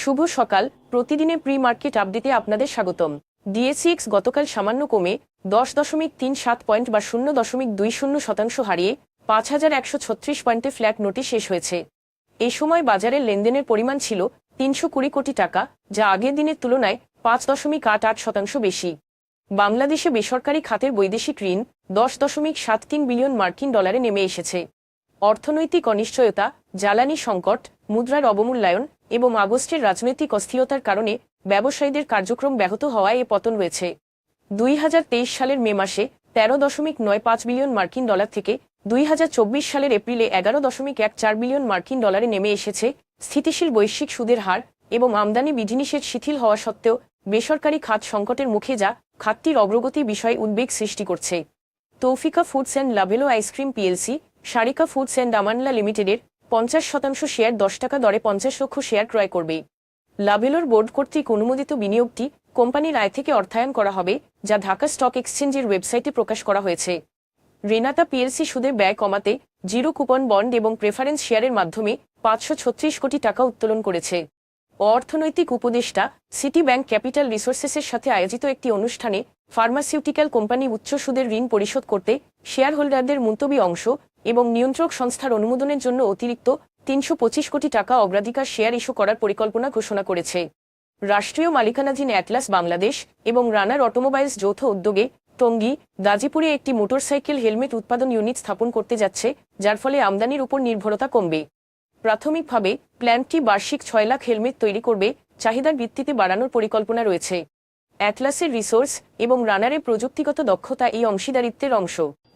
শুভ সকাল। প্রতিদিনে pre market আপডেটে আপনাদের স্বাগতম। ডিএসিএক্স গতকাল সামান্য কমে দশ দশমিক তিন সাত পয়েন্ট বা শূন্য দশমিক দুই শূন্য শতাংশ হারিয়ে পাঁচ হাজার একশো ছত্রিশ পয়েন্টে ফ্ল্যাট নোটে শেষ হয়েছে। এ সময় বাজারের লেনদেনের পরিমাণ ছিল তিনশো কুড়ি কোটি টাকা, যা আগের দিনের তুলনায় পাঁচ দশমিক আট আট শতাংশ বেশি। বাংলাদেশে বেসরকারি খাতের বৈদেশিক ঋণ দশ দশমিক সাত তিন বিলিয়ন মার্কিন ডলারে নেমে এসেছে। অর্থনৈতিক অনিশ্চয়তা, জ্বালানি সংকট, মুদ্রার অবমূল্যায়ন এবং আগস্টের রাজনৈতিক অস্থিরতার কারণে ব্যবসায়ীদের কার্যক্রম ব্যাহত হওয়ায় এ পতন হয়েছে। দুই হাজার তেইশ সালের মে মাসে তেরো দশমিক নয় পাঁচ বিলিয়ন মার্কিন ডলার থেকে দুই হাজার চব্বিশ সালের এপ্রিলে এগারো দশমিক এক চার বিলিয়ন মার্কিন ডলারে নেমে এসেছে। স্থিতিশীল বৈশ্বিক সুদের হার এবং আমদানি বিধিনিষেধ শিথিল হওয়া সত্ত্বেও বেসরকারি খাত সংকটের মুখে যা খাতটির অগ্রগতি বিষয়ে উদ্বেগ সৃষ্টি করছে। Taufika foods and Lovello ice cream PLC, Sarika foods and আমানলা লিমিটেডের পঞ্চাশ শতাংশ শেয়ার, দশ টাকা দরে পঞ্চাশ লক্ষ শেয়ার ক্রয় করবে। লাভেলোর বোর্ড কর্তৃক অনুমোদিত বিনিয়োগটি কোম্পানির আয় থেকে অর্থায়ন করা হবে, যা ঢাকা স্টক এক্সচেঞ্জের ওয়েবসাইটে প্রকাশ করা হয়েছে। রেনাতা পিএলসি সুদের ব্যয় কমাতে জিরো কুপন বন্ড এবং প্রেফারেন্স শেয়ারের মাধ্যমে পাঁচশো ছত্রিশ কোটি টাকা উত্তোলন করেছে। অর্থনৈতিক উপদেষ্টা, সিটি ব্যাংক ক্যাপিটাল রিসোর্সেসের সাথে আয়োজিত একটি অনুষ্ঠানে ফার্মাসিউটিক্যাল কোম্পানি উচ্চ সুদের ঋণ পরিশোধ করতে শেয়ার হোল্ডারদের মুলতবি অংশ এবং নিয়ন্ত্রক সংস্থার অনুমোদনের জন্য অতিরিক্ত তিনশো পঁচিশ কোটি টাকা অগ্রাধিকার শেয়ার ইস্যু করার পরিকল্পনা ঘোষণা করেছে। রাষ্ট্রীয় মালিকানাধীন অ্যাটলাস বাংলাদেশ এবং রানার অটোমোবাইলস যৌথ উদ্যোগে টঙ্গী, গাজীপুরে একটি মোটরসাইকেল হেলমেট উৎপাদন ইউনিট স্থাপন করতে যাচ্ছে, যার ফলে আমদানির উপর নির্ভরতা কমবে। প্রাথমিকভাবে প্ল্যান্টটি বার্ষিক ছয় লাখ হেলমেট তৈরি করবে, চাহিদার ভিত্তিতে বাড়ানোর পরিকল্পনা রয়েছে। অ্যাটলাসের রিসোর্স এবং রানারের প্রযুক্তিগত দক্ষতা এই অংশীদারিত্বের অংশ।